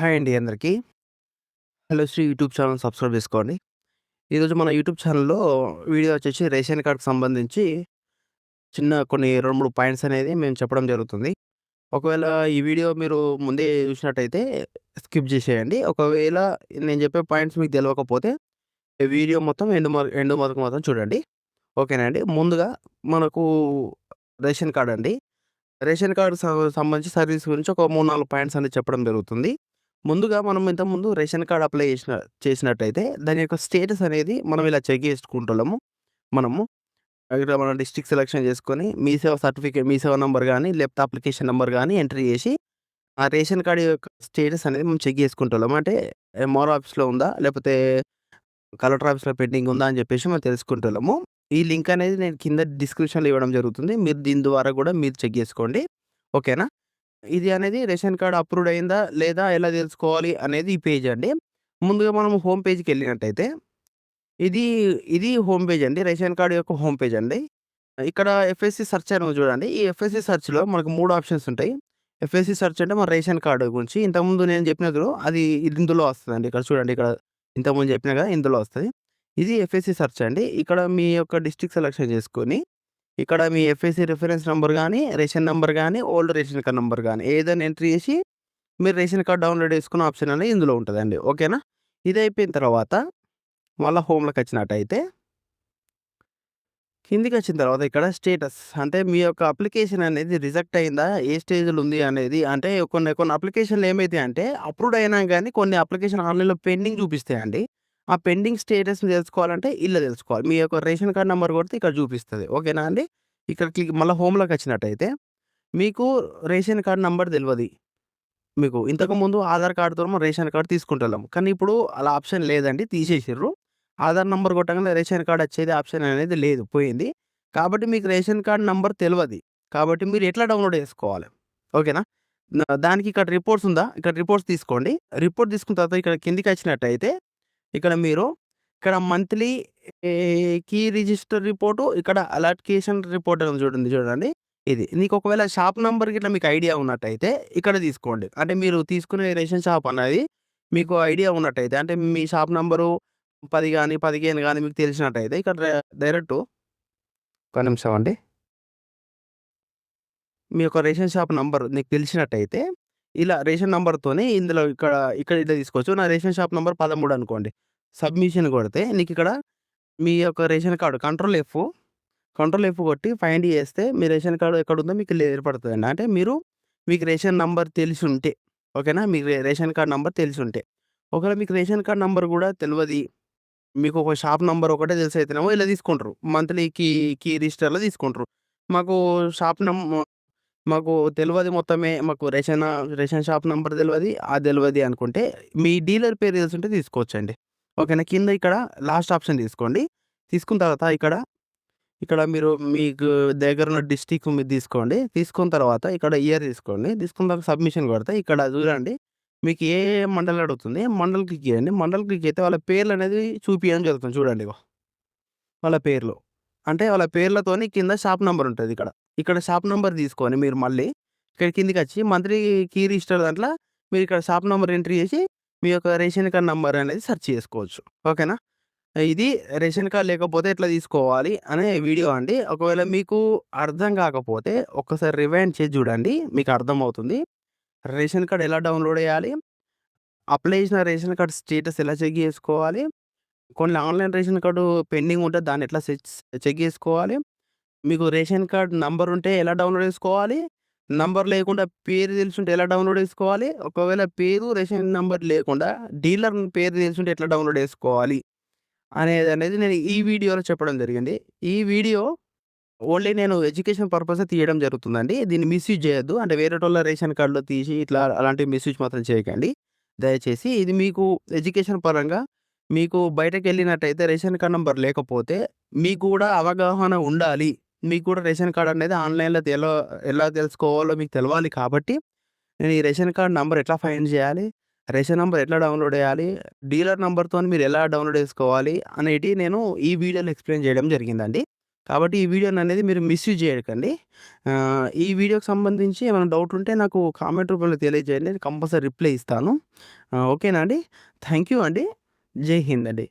Hi అండి అందరికీ. Hello Shri YouTube channel subscribe చేసుకోండి. ఈరోజు మన యూట్యూబ్ ఛానల్‌లో వీడియో వచ్చేసి రేషన్ కార్డ్‌కి సంబంధించి చిన్న కొన్ని 2, 3 పాయింట్స్ అనేది మేము చెప్పడం జరుగుతుంది. ఒకవేళ ఈ వీడియో మీరు ముందే చూసినట్టయితే స్కిప్ చేసేయండి. ఒకవేళ నేను చెప్పే పాయింట్స్ మీకు తెలియకపోతే వీడియో మొత్తం ఎండు మ ఎండ్ వరకు మాత్రం చూడండి. ఓకేనా అండి. ముందుగా మనకు రేషన్ కార్డ్ అండి. రేషన్ కార్డు సంబంధించి సర్వీస్ గురించి ఒక 3, 4 పాయింట్స్ అనేది చెప్పడం జరుగుతుంది. ముందుగా మనం ఇంతకుముందు రేషన్ కార్డ్ అప్లై చేసిన చేసినట్టయితే దాని యొక్క స్టేటస్ అనేది మనం ఇలా చెక్ చేసుకుంటున్నాము. మనము ఇక్కడ మన డిస్ట్రిక్ట్ సెలక్షన్ చేసుకొని మీ సేవ సర్టిఫికేట్ మీ సేవ నంబర్ గాని, లేకపోతే అప్లికేషన్ నంబర్ గాని ఎంట్రీ చేసి ఆ రేషన్ కార్డ్ యొక్క స్టేటస్ అనేది మేము చెక్ చేసుకుంటున్నాము. అంటే ఎంఆర్ఓ ఆఫీస్‌లో ఉందా? లేకపోతే కలెక్టర్ ఆఫీస్‌లో పెండింగ్ ఉందా? అని చెప్పేసి మేము తెలుసుకుంటున్నాము. ఈ లింక్ అనేది నేను కింద డిస్క్రిప్షన్‌లో ఇవ్వడం జరుగుతుంది. మీరు దీని ద్వారా కూడా మీరు చెక్ చేసుకోండి. ఓకేనా? ఇది అనేది రేషన్ కార్డ్ అప్రూవ్డ్ అయిందా? లేదా? ఎలా తెలుసుకోవాలి? అనేది ఈ పేజ్ అండి. ముందుగా మనం హోమ్ పేజ్కి వెళ్ళినట్టయితే ఇది ఇది హోమ్ పేజ్ అండి. రేషన్ కార్డ్ యొక్క హోమ్ పేజ్ అండి. ఇక్కడ ఎఫ్ఎస్‌సి సెర్చ్ అని చూడండి. ఈ ఎఫ్ఎస్‌సి సెర్చ్‌లో మనకు మూడు ఆప్షన్స్ ఉంటాయి. ఎఫ్ఎస్‌సి సెర్చ్ అంటే మన రేషన్ కార్డు గురించి ఇంతకుముందు నేను చెప్పినప్పుడు అది ఇది ఇందులో అండి ఇక్కడ చూడండి ఇక్కడ ఇంతకుముందు చెప్పినా కదా! ఇందులో వస్తుంది ఇది ఎఫ్ఎస్‌సి సెర్చ్ అండి. ఇక్కడ మీ యొక్క డిస్ట్రిక్ట్ సెలక్షన్ చేసుకొని ఇక్కడ మీ ఎఫ్ఎస్‌సి రిఫరెన్స్ నెంబర్ కానీ రేషన్ నెంబర్ కానీ ఓల్డ్ రేషన్ కార్డ్ నెంబర్ కానీ ఏదైనా ఎంట్రీ చేసి మీరు రేషన్ కార్డ్ డౌన్‌లోడ్ చేసుకునే ఆప్షన్ అనేది ఇందులో ఉంటుందండి ఓకేనా? ఇది అయిపోయిన తర్వాత మళ్ళీ హోమ్లోకి వచ్చినట్టయితే కిందికి వచ్చిన తర్వాత ఇక్కడ స్టేటస్ అంటే మీ యొక్క అప్లికేషన్ అనేది రిజెక్ట్ అయిందా? ఏ స్టేజ్‌లో ఉంది అనేది అంటే కొన్ని కొన్ని అప్లికేషన్‌లు ఏమైతాయంటే అప్రూవ్ అయినా కానీ కొన్ని అప్లికేషన్ ఆన్‌లైన్‌లో పెండింగ్ చూపిస్తాయండి. ఆ పెండింగ్ స్టేటస్‌ని తెలుసుకోవాలంటే ఇలా తెలుసుకోవాలి. మీ యొక్క రేషన్ కార్డ్ నెంబర్ కొడితే ఇక్కడ చూపిస్తుంది ఓకేనా అండి? ఇక్కడ క్లిక్ మళ్ళీ హోమ్లోకి వచ్చినట్టయితే మీకు రేషన్ కార్డ్ నెంబర్ తెలియదు మీకు ఇంతకుముందు ఆధార్ కార్డుతో మనం రేషన్ కార్డ్ తీసుకుంటోళ్ళం. కానీ ఇప్పుడు అలా ఆప్షన్ లేదండి. తీసేసిర్రు. ఆధార్ నెంబర్ కొట్టగానే రేషన్ కార్డ్ వచ్చేది ఆప్షన్ అనేది లేదు. పోయింది. కాబట్టి మీకు రేషన్ కార్డ్ నెంబర్ తెలియదు కాబట్టి మీరు ఎట్లా డౌన్‌లోడ్ చేసుకోవాలి? ఓకేనా? దానికి ఇక్కడ రిపోర్ట్స్ ఉందా? ఇక్కడ రిపోర్ట్స్ తీసుకోండి. రిపోర్ట్ తీసుకున్న తర్వాత ఇక్కడ కిందికి వచ్చినట్టయితే ఇక్కడ మీరు ఇక్కడ మంత్లీ కీ రిజిస్టర్ రిపోర్టు ఇక్కడ అలర్టికేషన్ రిపోర్ట్ అని చూడండి చూడండి. ఇది. నీకు ఒకవేళ షాప్ నెంబర్ గిట్లా మీకు ఐడియా ఉన్నట్టయితే ఇక్కడ తీసుకోండి. అంటే మీరు తీసుకునే రేషన్ షాప్ అనేది మీకు ఐడియా ఉన్నట్టయితే అంటే మీ షాప్ నెంబరు పది కానీ పదిహేను కానీ మీకు తెలిసినట్టయితే ఇక్కడ డైరెక్ట్ ఒక నిమిషం అండి. మీ యొక్క రేషన్ షాప్ నంబర్ నీకు తెలిసినట్టయితే ఇలా రేషన్ నంబర్‌తోని ఇందులో ఇక్కడ ఇక్కడ ఇట్లా తీసుకోవచ్చు. నా రేషన్ షాప్ నంబర్ 13 అనుకోండి. సబ్మిషన్ కొడితే నీకిక్కడ మీ యొక్క ration card control F, control F కొట్టి ఫైండ్ చేస్తే మీ రేషన్ కార్డ్ ఎక్కడుందో మీకు ఏర్పడుతదండి. అంటే మీరు మీకు రేషన్ నంబర్ తెలిసుంటే ఓకేనా? మీకు రే రేషన్ కార్డ్ నంబర్ తెలిసుంటే. ఒకవేళ మీకు రేషన్ కార్డ్ నంబర్ కూడా తెలవది. మీకు ఒక షాప్ నంబర్ ఒకటే తెలుసైతేనేమో ఇలా తీసుకుంటారు. మంత్లీ కీ కీ రిజిస్టర్‌లో తీసుకుంటారు. మాకు షాప్ నం మాకు తెలియదు మొత్తమే మాకు రేషన్ రేషన్ షాప్ నెంబర్ తెలియదు అది తెలియదు అనుకుంటే మీ డీలర్ పేరు తెలిసుంటే తీసుకోవచ్చండి. ఓకేనా? కింద ఇక్కడ లాస్ట్ ఆప్షన్ తీసుకోండి. తీసుకున్న తర్వాత ఇక్కడ ఇక్కడ మీరు మీకు దగ్గర ఉన్న డిస్టిక్ మీరు తీసుకోండి. తీసుకున్న తర్వాత ఇక్కడ ఇయర్ తీసుకోండి. తీసుకున్న తర్వాత సబ్మిషన్ కొడితే ఇక్కడ చూడండి. మీకు ఏ ఏ అడుగుతుంది. మండల్ క్లిక్ చేయండి. మండల్ క్లిక్ అయితే వాళ్ళ పేర్లు అనేది చూపించడం జరుగుతుంది చూడండి వాళ్ళ పేర్లు. అంటే వాళ్ళ పేర్లతోని కింద షాప్ నెంబర్ ఉంటుంది ఇక్కడ. ఇక్కడ షాప్ నెంబర్ తీసుకొని మీరు మళ్ళీ ఇక్కడ కిందకొచ్చి మంత్లీ కీ రిజిస్టర్ దాంట్లో మీరు ఇక్కడ షాప్ నెంబర్ ఎంట్రీ చేసి మీ యొక్క రేషన్ కార్డ్ నెంబర్ అనేది సెర్చ్ చేసుకోవచ్చు. ఓకేనా? ఇది రేషన్ కార్డ్ లేకపోతే ఎట్లా తీసుకోవాలి అనే వీడియో అండి. ఒకవేళ మీకు అర్థం కాకపోతే ఒక్కసారి రివైండ్ చేసి చూడండి. మీకు అర్థమవుతుంది. రేషన్ కార్డ్ ఎలా డౌన్‌లోడ్ చేయాలి? అప్లై చేసిన రేషన్ కార్డ్ స్టేటస్ ఎలా చెక్ చేసుకోవాలి? కొన్ని ఆన్‌లైన్ రేషన్ కార్డు పెండింగ్ ఉంటే దాన్ని ఎట్లా సెచ్ చెక్ చేసుకోవాలి? మీకు రేషన్ కార్డ్ నంబర్ ఉంటే ఎలా డౌన్‌లోడ్ చేసుకోవాలి? నంబర్ లేకుండా పేరు తెలిసుంటే ఎలా డౌన్‌లోడ్ చేసుకోవాలి? ఒకవేళ పేరు, రేషన్ నంబర్ లేకుండా డీలర్ పేరు తెలిసుంటే ఎట్లా డౌన్‌లోడ్ చేసుకోవాలి? అనేది అనేది నేను ఈ వీడియోలో చెప్పడం జరిగింది. ఈ వీడియో ఓన్లీ నేను ఎడ్యుకేషన్ పర్పసే తీయడం జరుగుతుందండి. దీన్ని మిస్‌యూజ్ చేయొద్దు. అంటే వేరేటోళ్ళ రేషన్ కార్డ్‌లో తీసి ఇట్లా అలాంటి మిస్‌యూజ్ మాత్రం చేయకండి. దయచేసి ఇది మీకు ఎడ్యుకేషన్ పరంగా మీకు బయటకెళ్ళినట్టయితే రేషన్ కార్డ్ నెంబర్ లేకపోతే మీకు కూడా అవగాహన ఉండాలి. మీకు కూడా రేషన్ కార్డ్ అనేది ఆన్‌లైన్‌లో ఎలా ఎలా తెలుసుకోవాలో మీకు తెలవాలి కాబట్టి నేను ఈ రేషన్ కార్డ్ నెంబర్ ఎట్లా ఫైండ్ చేయాలి? రేషన్ నెంబర్ ఎట్లా డౌన్‌లోడ్ చేయాలి? డీలర్ నెంబర్తో మీరు ఎలా డౌన్‌లోడ్ చేసుకోవాలి? అనేటివి నేను ఈ వీడియోలో ఎక్స్‌ప్లెయిన్ చేయడం జరిగిందండి. కాబట్టి ఈ వీడియోననేది మీరు మిస్‌యూజ్ చేయకండి. ఈ వీడియోకి సంబంధించి ఏమైనా డౌట్ ఉంటే నాకు కామెంట్ రూపంలో తెలియజేయండి. నేను కంపల్సరీ రిప్లై ఇస్తాను. ఓకేనా అండి? థ్యాంక్ యూ అండి. జై హింద్ అండి.